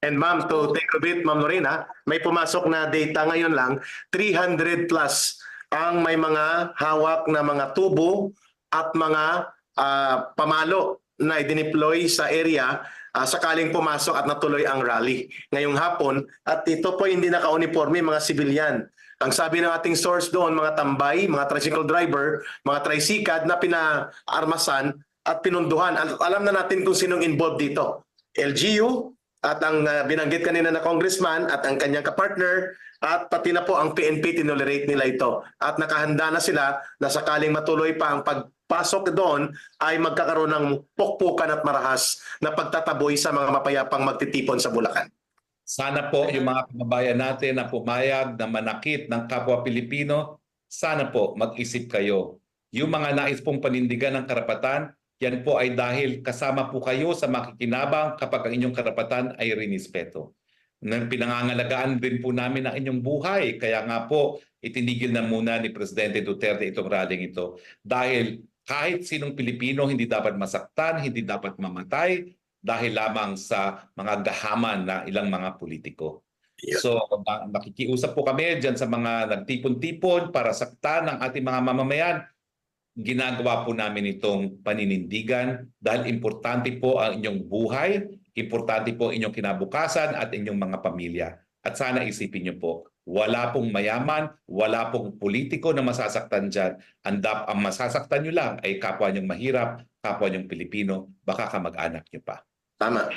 And ma'am, to take a bit, ma'am Lorena, may pumasok na data ngayon lang, 300 plus ang may mga hawak na mga tubo at mga ah, pamalo na idineploy sa area ah, sakaling pumasok at natuloy ang rally ngayong hapon. At ito po hindi naka-uniforme, mga sibilyan. Ang sabi ng ating source doon, mga tambay, mga tricycle driver, mga tricycad na pinaarmasan at pinunduhan. Al- Alam na natin kung sinong involved dito. LGU at ang uh, binanggit kanina na congressman at ang kanyang kapartner at pati na po ang PNP tinolerate nila ito. At nakahanda na sila na sakaling matuloy pa ang pagpasok doon ay magkakaroon ng pukpukan at marahas na pagtataboy sa mga mapayapang magtitipon sa Bulacan. Sana po yung mga kababayan natin na pumayag na manakit ng kapwa Pilipino, sana po mag-isip kayo. Yung mga nais pong panindigan ng karapatan, yan po ay dahil kasama po kayo sa makikinabang kapag ang inyong karapatan ay rinispeto. Nang pinangangalagaan din po namin ang inyong buhay. Kaya nga po, itinigil na muna ni Presidente Duterte itong rallying ito. Dahil kahit sinong Pilipino hindi dapat masaktan, hindi dapat mamatay, dahil lamang sa mga gahaman na ilang mga politiko. Yeah. So na- nakikiusap po kami dyan sa mga nagtipon-tipon para saktan ng ating mga mamamayan. Ginagawa po namin itong paninindigan dahil importante po ang inyong buhay, importante po inyong kinabukasan at inyong mga pamilya. At sana isipin niyo po, wala pong mayaman, wala pong politiko na masasaktan dyan. Ang, dap- ang masasaktan nyo lang ay kapwa nyong mahirap, kapwa nyong Pilipino, baka kamag-anak nyo pa. Tama.